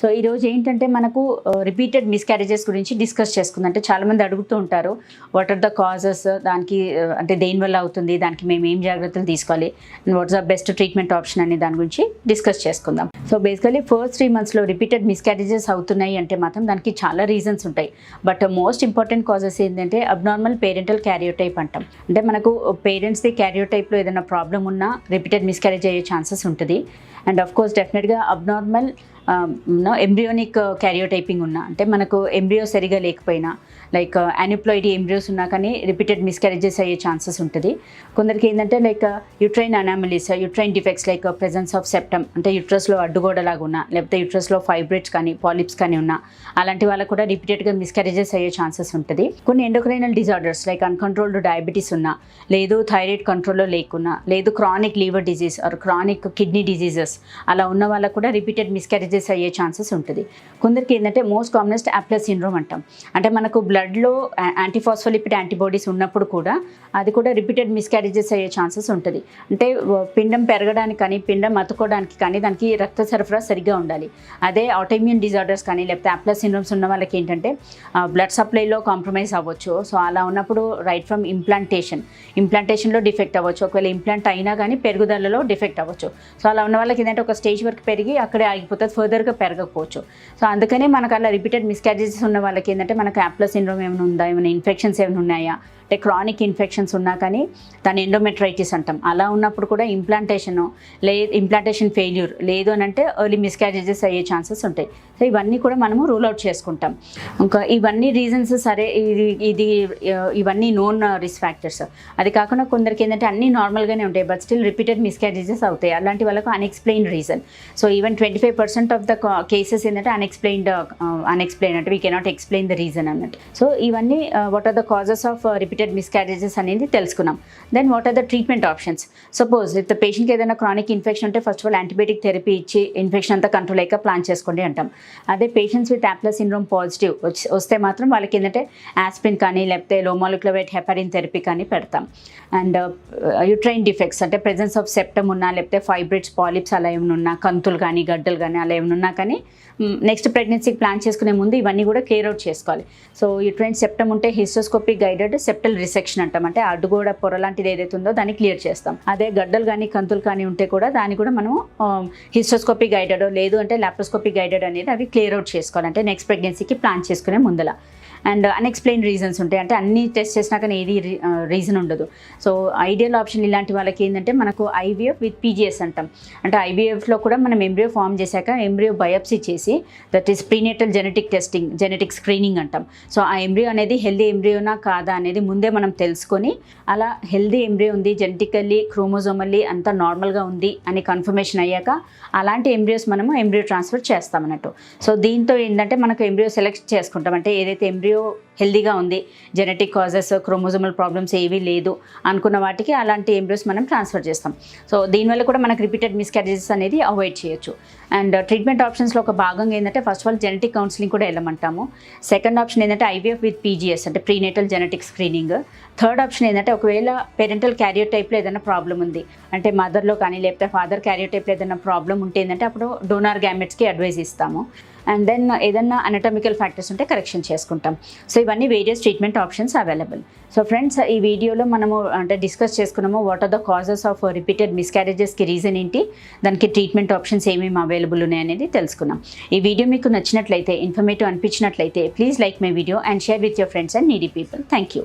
so ఈరోజు ఏంటంటే మనకు రిపీటెడ్ మిస్క్యారేజెస్ గురించి డిస్కస్ చేసుకుంది. అంటే చాలామంది అడుగుతూ ఉంటారు వాట్ ఆర్ ద కాజెస్ దానికి అంటే దేనివల్ల అవుతుంది? దానికి మేము ఏం జాగ్రత్తలు తీసుకోవాలి? And what's the best treatment option అనే దాని గురించి డిస్కస్ చేసుకుందాం. సో బేసికలీ ఫస్ట్ త్రీ మంత్స్లో రిపీటెడ్ మిస్క్యారేజెస్ అవుతున్నాయి అంటే మాత్రం దానికి చాలా రీజన్స్ ఉంటాయి. బట్ మోస్ట్ ఇంపార్టెంట్ కాజెస్ ఏంటంటే అబ్నార్మల్ పేరెంటల్ క్యారియోటైప్ అంటాం. అంటే మనకు పేరెంట్స్ది క్యారియోటైప్లో ఏదైనా ప్రాబ్లం ఉన్నా రిపీటెడ్ మిస్క్యారేజ్ అయ్యే ఛాన్సెస్ ఉంటుంది. అండ్ అఫ్ కోర్స్ డెఫినెట్గా abnormal Um, embryonic karyotyping uh, ఉన్నా. అంటే మనకు ఎంబ్రియో సరిగా లేకపోయినా లైక్ యానిప్లాయిడ్ ఎంబ్రియోస్ ఉన్నా కానీ రిపీటెడ్ మిస్క్యారేజెస్ అయ్యే ఛాన్సెస్ ఉంటుంది. కొందరికి ఏంటంటే like uterine anomalies uterine defects like presence of septum అంటే యుట్రస్లో అడ్డుగోడలాగా ఉన్నా లేకపోతే యుట్రస్లో ఫైబ్రేట్స్ కానీ పాలిప్స్ కానీ ఉన్నా అలాంటి వాళ్ళకు కూడా రిపీటెడ్గా మిస్క్యారేజెస్ అయ్యే ఛాన్సెస్ ఉంటుంది. కొన్ని endocrinal disorders like uncontrolled diabetes ఉన్నా లేదు థైరాయిడ్ కంట్రోల్లో లేకున్నా లేదు chronic liver disease or chronic kidney diseases అలా ఉన్న వాళ్ళకు కూడా రిపీటెడ్ మిస్క్యారేజెస్ అయ్యే ఛాన్సెస్ ఉంటుంది. కొందరికి ఏంటంటే మోస్ట్ కామనెస్ట్ అప్లస్ సిండ్రోమ్ అంటాం. అంటే మనకు బ్లడ్లో యాంటీఫాస్ఫోలిపిడ్ యాంటీబాడీస్ ఉన్నప్పుడు కూడా అది కూడా రిపీటెడ్ మిస్క్యారేజెస్ అయ్యే ఛాన్సెస్ ఉంటుంది. అంటే పిండం పెరగడానికి కానీ పిండం అతుకోవడానికి కానీ దానికి రక్త సరఫరా సరిగ్గా ఉండాలి. అదే ఆటోమ్యూన్ డిజార్డర్స్ కానీ లేకపోతే అప్లస్ సిండ్రోమ్స్ ఉన్న వాళ్ళకి ఏంటంటే బ్లడ్ సప్లైలో కాంప్రమైజ్ అవ్వచ్చు. సో అలా ఉన్నప్పుడు రైట్ ఫ్రమ్ ఇంప్లాంటేషన్ ఇంప్లాంటేషన్లో డిఫెక్ట్ అవ్వచ్చు. ఒకవేళ ఇంప్లాంట్ అయినా కానీ పెరుగుదలలో డిఫెక్ట్ అవ్వచ్చు. సో అలా ఉన్న వాళ్ళకి ఏంటంటే ఒక స్టేజ్ వరకు పెరిగి అక్కడే ఆగిపోతుంది. ఫర్దర్గా పెరగకపోవచ్చు. సో అందుకనే మనకు అలా రిపీటెడ్ మిస్క్యారేజెస్ ఉన్న వాళ్ళకి ఏంటంటే మనకు యాప్లో సిండ్రోమ్ ఏమైనా ఉందా? ఏమైనా ఇన్ఫెక్షన్స్ ఏమైనా ఉన్నాయా? అంటే క్రానిక్ ఇన్ఫెక్షన్స్ ఉన్నా కానీ దాని ఎండోమెట్రైటిస్ అంటాం. అలా ఉన్నప్పుడు కూడా ఇంప్లాంటేషన్ లే ఇంప్లాంటేషన్ ఫెయిల్యూర్ లేదు అని అంటే ఎర్లీ మిస్క్యారేజెస్ అయ్యే ఛాన్సెస్ ఉంటాయి. సో ఇవన్నీ కూడా మనము రూల్ అవుట్ చేసుకుంటాం. ఇంకా ఇవన్నీ రీజన్స్ సరే ఇది ఇది ఇవన్నీ నోన్ రిస్క్ ఫ్యాక్టర్స్. అది కాకుండా కొందరికి ఏంటంటే అన్నీ నార్మల్గానే ఉంటాయి బట్ స్టిల్ రిపీటెడ్ మిస్క్యారేజెస్ అవుతాయి. అలాంటి వాళ్ళకు unexplain reason. So even twenty five percent of the cases ఏంటంటే అన్ఎక్స్ప్లెయిన్డ్ అన్ఎక్స్ప్లెయిన్ అంటే we cannot explain the reason అన్నట్టు సో ఇవన్నీ what are the causes of repeated miscarriages అనేది తెలుసుకున్నాం. Then what are the treatment options suppose if the పేషెంట్కి ఏదైనా chronic infection ఉంటే first of all antibiotic therapy ఇచ్చి infection అంతా కంట్రోల్ అయ్యాక ప్లాన్ చేసుకోండి అంటాం. అదే patients with APLA syndrome positive వస్తే మాత్రం వాళ్ళకి ఏంటంటే ఆస్పిన్ కానీ లేకపోతే లోమాలిక్యులవేట్ హెపరిన్ థెరపీ కానీ పెడతాం. అండ్ యుట్రైన్ డిఫెక్ట్స్ అంటే ప్రెజెన్స్ ఆఫ్ సెప్టమ్ ఉన్నా లేకపోతే ఫైబ్రిడ్స్ పాలిప్స్ అలా ఏమైనా ఉన్నా కంతులు కానీ గడ్డలు కానీ అలా ప్రాబ్లం ఉన్నా కానీ నెక్స్ట్ ప్రెగ్నెన్సీకి ప్లాన్ చేసుకునే ముందు ఇవన్నీ కూడా క్లియర్ అవుట్ చేసుకోవాలి. సో యుట్రైన్ సెప్టమ్ ఉంటే హిస్టోస్కోపిక్ గైడెడ్ సెప్టల్ రిసెక్షన్ అంటాం. అంటే అడ్డుగోడ పొర లాంటిది ఏదైతే ఉందో దాన్ని క్లియర్ చేస్తాం. అదే గడ్డలు కానీ కంతులు కానీ ఉంటే కూడా దాన్ని కూడా మనం హిస్టోస్కోపిక్ గైడెడ్ లేదు అంటే లాప్రోస్కోపిక్ గైడెడ్ అనేది అవి క్లియర్ అవుట్ చేసుకోవాలి. అంటే నెక్స్ట్ ప్రెగ్నెన్సీకి ప్లాన్ చేసుకునే ముందల. అండ్ అన్ఎక్స్ప్లెయిన్ రీజన్స్ ఉంటాయి. అంటే అన్ని టెస్ట్ చేసినా కానీ ఏది రీజన్ ఉండదు. సో ఐడియల్ ఆప్షన్ ఇలాంటి వాళ్ళకి ఏంటంటే మనకు ఐవీఎఫ్ విత్ పీజీఎస్ అంటాం. అంటే ఐవీఎఫ్లో కూడా మనం ఎంబ్రియో ఫామ్ చేశాక ఎంబ్రియో బయోప్సీ చేసి that is prenatal genetic testing genetic screening అంటాం. సో ఆ ఎంబ్రియో అనేది హెల్దీ ఎంబ్రియోనా కాదా అనేది ముందే మనం తెలుసుకొని అలా హెల్దీ ఎంబ్రియో ఉంది జెనెటికల్లీ క్రోమోజోమల్లీ అంతా నార్మల్గా ఉంది అని కన్ఫర్మేషన్ అయ్యాక అలాంటి ఎంబ్రియోస్ మనము ఎంబ్రియో ట్రాన్స్ఫర్ చేస్తాం అన్నట్టు. సో దీంతో ఏంటంటే మనకు ఎంబ్రియో సెలెక్ట్ చేసుకుంటాం. అంటే ఏదైతే ఎంబ్రియో abrió హెల్దీగా ఉంది. జెనెటిక్ కాజెస్ క్రోమోజోమల్ ప్రాబ్లమ్స్ ఏవీ లేదు అనుకున్న వాటికి అలాంటి ఎంబ్రియోస్ మనం ట్రాన్స్ఫర్ చేస్తాం. సో దీనివల్ల కూడా మనకు రిపీటెడ్ మిస్క్యారేజెస్ అనేది అవాయిడ్ చేయొచ్చు. అండ్ ట్రీట్మెంట్ ఆప్షన్స్లో ఒక భాగంగా ఏంటంటే first of all genetic counselling కూడా వెళ్ళమంటాము. సెకండ్ ఆప్షన్ ఏంటంటే ఐవీఎఫ్ విత్ పీజీఎస్ అంటే prenatal genetic screening third option ఏంటంటే ఒకవేళ పేరెంటల్ క్యారియర్ టైప్లో ఏదైనా ప్రాబ్లం ఉంది. అంటే మదర్లో కానీ లేకపోతే ఫాదర్ క్యారియర్ టైప్లో ఏదైనా ప్రాబ్లం ఉంటే ఏంటంటే అప్పుడు డోనార్ గ్యామెట్స్కి అడ్వైజ్ ఇస్తాము. అండ్ దెన్ ఏదైనా అనటమికల్ ఫ్యాక్టర్స్ ఉంటే కరెక్షన్ చేసుకుంటాం. సో ఇవన్నీ various treatment options available so friends ఈ వీడియోలో మనము అంటే డిస్కస్ చేసుకున్నాము what are the causes of repeated మిస్క్యారేజెస్కి reason ఏంటి దానికి ట్రీట్మెంట్ ఆప్షన్స్ ఏమేమి అవైలబుల్ ఉన్నాయనేది తెలుసుకున్నాం. ఈ వీడియో మీకు నచ్చినట్లయితే informative అనిపించినట్లయితే please like my video and share with your friends and needy people thank you